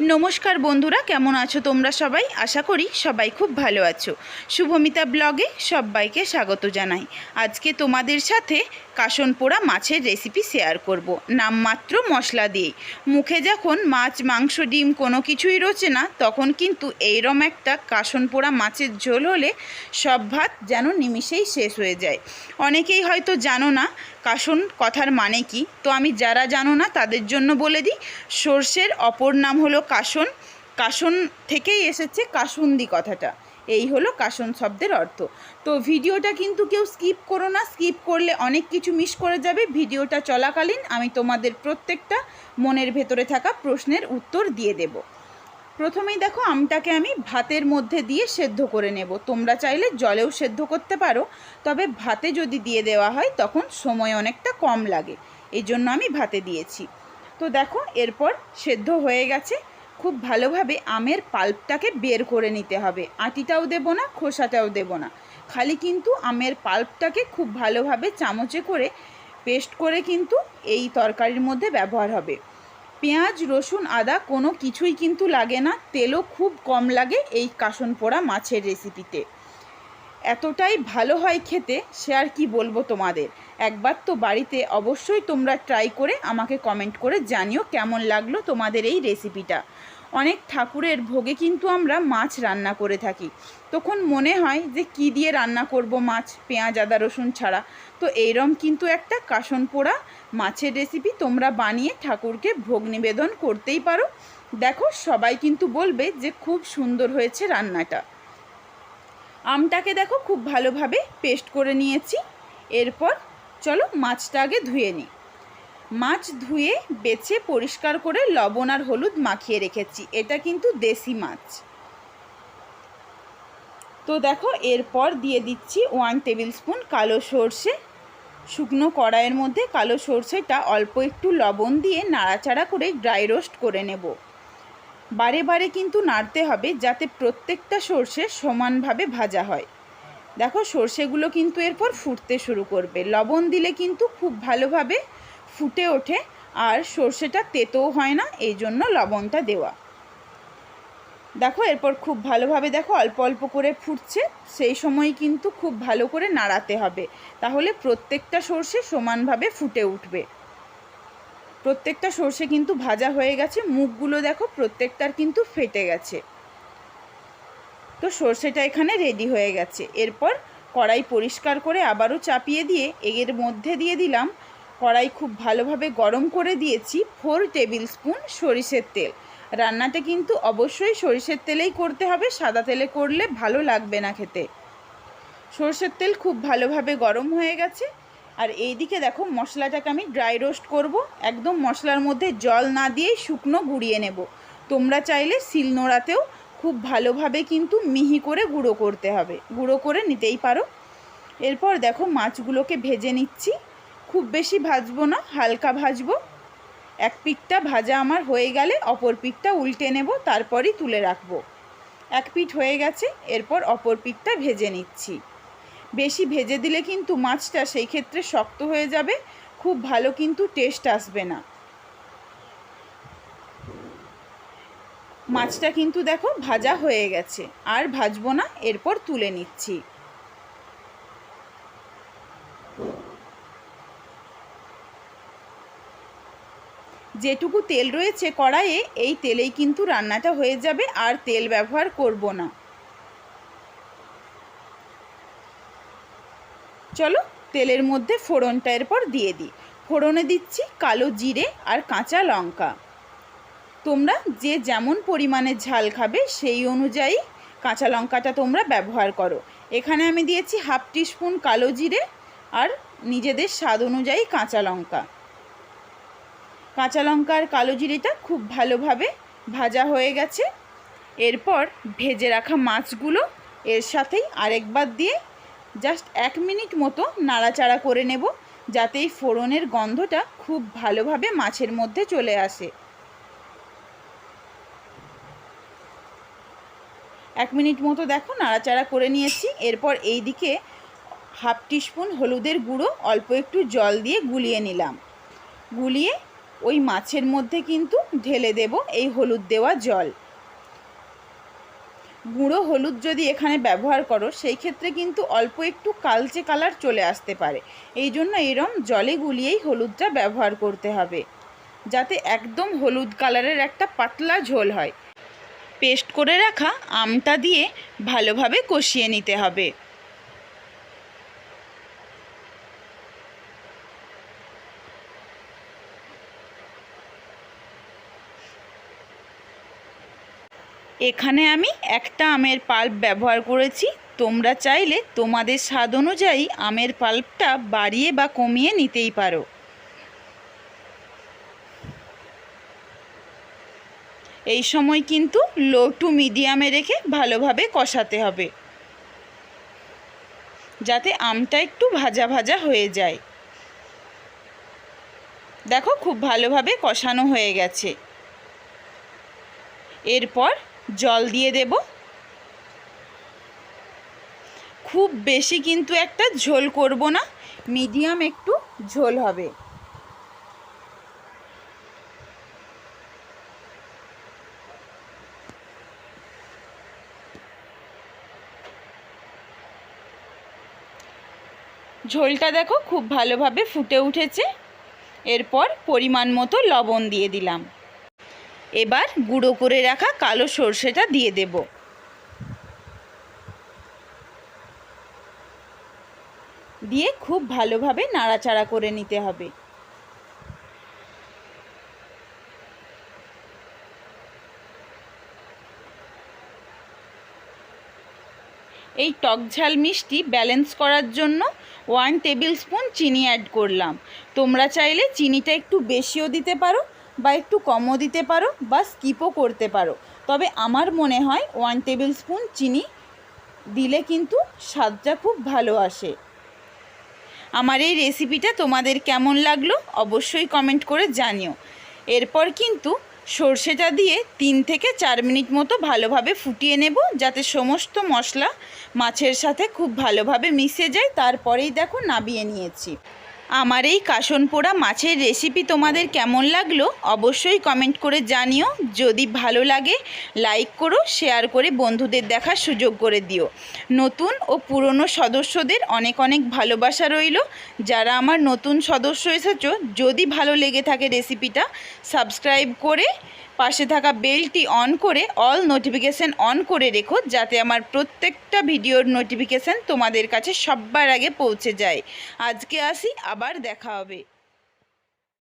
নমস্কার বন্ধুরা, কেমন আছো তোমরা সবাই? আশা করি সবাই খুব ভালো আছো। শুভমিতা ব্লগে সবাইকে স্বাগত জানাই। আজকে তোমাদের সাথে কাশন পোড়া মাছের রেসিপি শেয়ার করব। নামমাত্র মশলা দিয়ে মুখে যখন মাছ, মাংস, ডিম কোনো কিছুই রোচে না, তখন কিন্তু এইরম একটা কাশন পোড়া মাছের ঝোল হলে সব ভাত যেন নিমিষেই শেষ হয়ে যায়। অনেকেই হয়তো জানো না কাসন কথার মানে কি? তো আমি যারা জানো না, তাদের জন্য বলে দিই, সর্ষের অপর নাম হলো কাসন। কাসন থেকেই এসেছে কাসুন্দি কথাটা। এই হলো কাসন শব্দের অর্থ। তো ভিডিওটা কিন্তু কেউ স্কিপ করো না, স্কিপ করলে অনেক কিছু মিস করে যাবে। ভিডিওটা চলাকালীন আমি তোমাদের প্রত্যেকটা মনের ভেতরে থাকা প্রশ্নের উত্তর দিয়ে দেব। প্রথমেই দেখো আমটাকে আমি ভাতের মধ্যে দিয়ে সেদ্ধ করে নেব। তোমরা চাইলে জলেও সেদ্ধ করতে পারো, তবে ভাতে যদি দিয়ে দেওয়া হয় তখন সময় অনেকটা কম লাগে। এই জন্য আমি ভাতে দিয়েছি। তো দেখো এরপর সেদ্ধ হয়ে গেছে। খুব ভালোভাবে আমের পাল্পটাকে বের করে নিতে হবে। আটিটাও দেবো না, খোসাটাও দেবো না। খালি কিন্তু আমের পাল্পটাকে খুব ভালোভাবে চামচে করে পেস্ট করে কিন্তু এই তরকারির মধ্যে ব্যবহার হবে। পেঁয়াজ, রসুন, আদা কোনো কিছুই কিন্তু লাগে না। তেলও খুব কম লাগে এই কাসন পোড়া মাছের রেসিপিতে। এতটাই ভালো হয় খেতে, সে আর কি বলব তোমাদের? একবার তো বাড়িতে অবশ্যই তোমরা ট্রাই করে আমাকে কমেন্ট করে জানিও কেমন লাগল তোমাদের এই রেসিপিটা অনেক ঠাকুরের ভোগে কিন্তু আমরা মাছ রান্না করে থাকি। তখন মনে হয় যে কি দিয়ে রান্না করব মাছ, পেঁয়াজ, আদা, রসুন ছাড়া। তো এইরম কিন্তু একটা কাসন পোড়া মাছের রেসিপি তোমরা বানিয়ে ঠাকুরকে ভোগ নিবেদন করতেই পারো। দেখো, সবাই কিন্তু বলবে যে খুব সুন্দর হয়েছে রান্নাটা। আমটাকে দেখো, খুব ভালোভাবে পেস্ট করে নিয়েছি। এরপর চলো মাছটা আগে ধুয়ে নিই। মাছ ধুয়ে, বেছে, পরিষ্কার করে লবণ আর হলুদ মাখিয়ে রেখেছি। এটা কিন্তু দেশি মাছ। তো দেখো, এরপর দিয়ে দিচ্ছি ওয়ান টেবিল স্পুন কালো সর্ষে। শুকনো কড়াইয়ের মধ্যে কালো সর্ষেটা অল্প একটু লবণ দিয়ে নাড়াচাড়া করে ড্রাই রোস্ট করে নেব। বারে বারে কিন্তু নাড়তে হবে যাতে প্রত্যেকটা সর্ষে সমানভাবে ভাজা হয়। দেখো সর্ষেগুলো কিন্তু এরপর ফুটতে শুরু করবে। লবণ দিলে কিন্তু খুব ভালোভাবে ফুটে ওঠে আর সর্ষেটা তেতোও হয় না, এই জন্য লবণটা দেওয়া। দেখো, এরপর খুব ভালোভাবে দেখো অল্প অল্প করে ফুটছে। সেই সময় কিন্তু খুব ভালো করে নাড়াতে হবে। তাহলে প্রত্যেকটা সর্ষে সমানভাবে ফুটে উঠবে। প্রত্যেকটা সর্ষে কিন্তু ভাজা হয়ে গেছে, মুখগুলো দেখো প্রত্যেকটার কিন্তু ফেটে গেছে। তো সর্ষেটা এখানে রেডি হয়ে গেছে। এরপর কড়াই পরিষ্কার করে আবারও চাপিয়ে দিয়ে এর মধ্যে দিয়ে দিলাম। কড়াই খুব ভালোভাবে গরম করে দিয়েছি ফোর টেবিল স্পুন সরিষের তেল। রান্নাটা কিন্তু অবশ্যই সরিষের তেলেই করতে হবে, সাদা তেলে করলে ভালো লাগবে না খেতে। সরষের তেল খুব ভালোভাবে গরম হয়ে গেছে। আর এই দিকে দেখো মশলাটাকে আমি ড্রাই রোস্ট করব। একদম মশলার মধ্যে জল না দিয়েই শুকনো গুঁড়িয়ে নেব। তোমরা চাইলে শিলনোড়াতেও খুব ভালোভাবে কিন্তু মিহি করে গুঁড়ো করতে হবে। গুঁড়ো করে নিতেই পারো। এরপর দেখো মাছগুলোকে ভেজে নিচ্ছি। খুব বেশি ভাজবো না, হালকা ভাজবো। এক পিঠটা ভাজা আমার হয়ে গেলে অপর পিঠটা উল্টে নেব, তারপরই তুলে রাখব। এক পিঠ হয়ে গেছে, এরপর অপর পিঠটা ভেজে নিচ্ছি। বেশি ভেজে দিলে কিন্তু মাছটা সেই ক্ষেত্রে শক্ত হয়ে যাবে, খুব ভালো কিন্তু টেস্ট আসবে না। মাছটা কিন্তু দেখো ভাজা হয়ে গেছে, আর ভাজবো না, এরপর তুলে নিচ্ছি। যেটুকু তেল রয়েছে কড়াইয়ে, এই তেলেই কিন্তু রান্নাটা হয়ে যাবে আর তেল ব্যবহার করব না। চলো তেলের মধ্যে ফোড়নটা এরপর দিয়ে দিই। ফোড়নে দিচ্ছি কালো জিরে আর কাঁচা লঙ্কা। তোমরা যে যেমন পরিমাণে ঝাল খাবে সেই অনুযায়ী কাঁচা লঙ্কাটা তোমরা ব্যবহার করো। এখানে আমি দিয়েছি হাফ টিস্পুন কালো জিরে আর নিজেদের স্বাদ অনুযায়ী কাঁচা লঙ্কা। কাঁচা লঙ্কা আর কালো জিরেটা খুব ভালোভাবে ভাজা হয়ে গেছে। এরপর ভেজে রাখা মাছগুলো এর সাথেই আরেকবার দিয়ে জাস্ট এক মিনিট মতো নাড়াচাড়া করে নেব যাতে এই ফোড়নের গন্ধটা খুব ভালোভাবে মাছের মধ্যে চলে আসে। এক মিনিট মতো দেখো নাড়াচাড়া করে নিয়েছি। এরপর এই দিকে হাফ টিস্পুন হলুদের গুঁড়ো, অল্প একটু জল দিয়ে গুলিয়ে নিলাম। গুলিয়ে ওই মাছের মধ্যে কিন্তু ঢেলে দেব এই হলুদ দেওয়া জল। গুঁড়ো হলুদ যদি এখানে ব্যবহার করো, সেই ক্ষেত্রে কিন্তু অল্প একটু কালচে কালার চলে আসতে পারে। এই জন্য এরম জলে গুলিয়েই হলুদটা ব্যবহার করতে হবে, যাতে একদম হলুদ কালারের একটা পাতলা ঝোল হয়। পেস্ট করে রাখা আমটা দিয়ে ভালোভাবে কষিয়ে নিতে হবে। এখানে আমি একটা আমের পাল্প ব্যবহার করেছি। তোমরা চাইলে তোমাদের স্বাদ অনুযায়ী আমের পাল্পটা বাড়িয়ে বা কমিয়ে নিতেই পারো। এই সময় কিন্তু লো টু মিডিয়ামে রেখে ভালোভাবে কষাতে হবে। যাতে আমটা একটু ভাজা ভাজা হয়ে যায়। দেখো খুব ভালোভাবে কষানো হয়ে গেছে। এরপর জল দিয়ে দেব। খুব বেশি কিন্তু একটা ঝোল করব না, মিডিয়াম একটু ঝোল হবে। ঝোলটা দেখো খুব ভালোভাবে ফুটে উঠেছে। এরপর পরিমাণ মতো লবণ দিয়ে দিলাম। এবার গুঁড়ো করে রাখা কালো সর্ষেটা দিয়ে দেব। দিয়ে খুব ভালোভাবে নাড়াচাড়া করে নিতে হবে। এই টক ঝাল মিষ্টি ব্যালেন্স করার জন্য ওয়ান টেবিল স্পুন চিনি অ্যাড করলাম। তোমরা চাইলে চিনিটা একটু বেশিও দিতে পারো বা একটু কমও দিতে পারো বা স্কিপও করতে পারো। তবে আমার মনে হয় ওয়ান টেবিল স্পুন চিনি দিলে কিন্তু স্বাদটা খুব ভালো আসে। আমার এই রেসিপিটা তোমাদের কেমন লাগল অবশ্যই কমেন্ট করে জানিও। এরপর কিন্তু সর্ষেটা দিয়ে তিন থেকে চার মিনিট মতো ভালোভাবে ফুটিয়ে নেব যাতে সমস্ত মশলা মাছের সাথে খুব ভালোভাবে মিশে যায়। তারপরেই দেখো নাবিয়ে নিয়েছি। আমার এই কাশন পোড়া মাছের রেসিপি তোমাদের কেমন লাগল অবশ্যই কমেন্ট করে জানিও। যদি ভালো লাগে লাইক করো শেয়ার করে বন্ধুদের দেখার সুযোগ করে দিও। নতুন ও পুরনো সদস্যদের অনেক অনেক ভালোবাসা রইল। যারা আমার নতুন সদস্য এসেছ, যদি ভালো লেগে থাকে রেসিপিটা সাবস্ক্রাইব করে পাশে থাকা বেলটি অন করে অল নোটিফিকেশান অন করে রেখো, যাতে আমার প্রত্যেকটা ভিডিওর নোটিফিকেশান তোমাদের কাছে সবার আগে পৌঁছে যায়। আজকে আসি আবার দেখা হবে।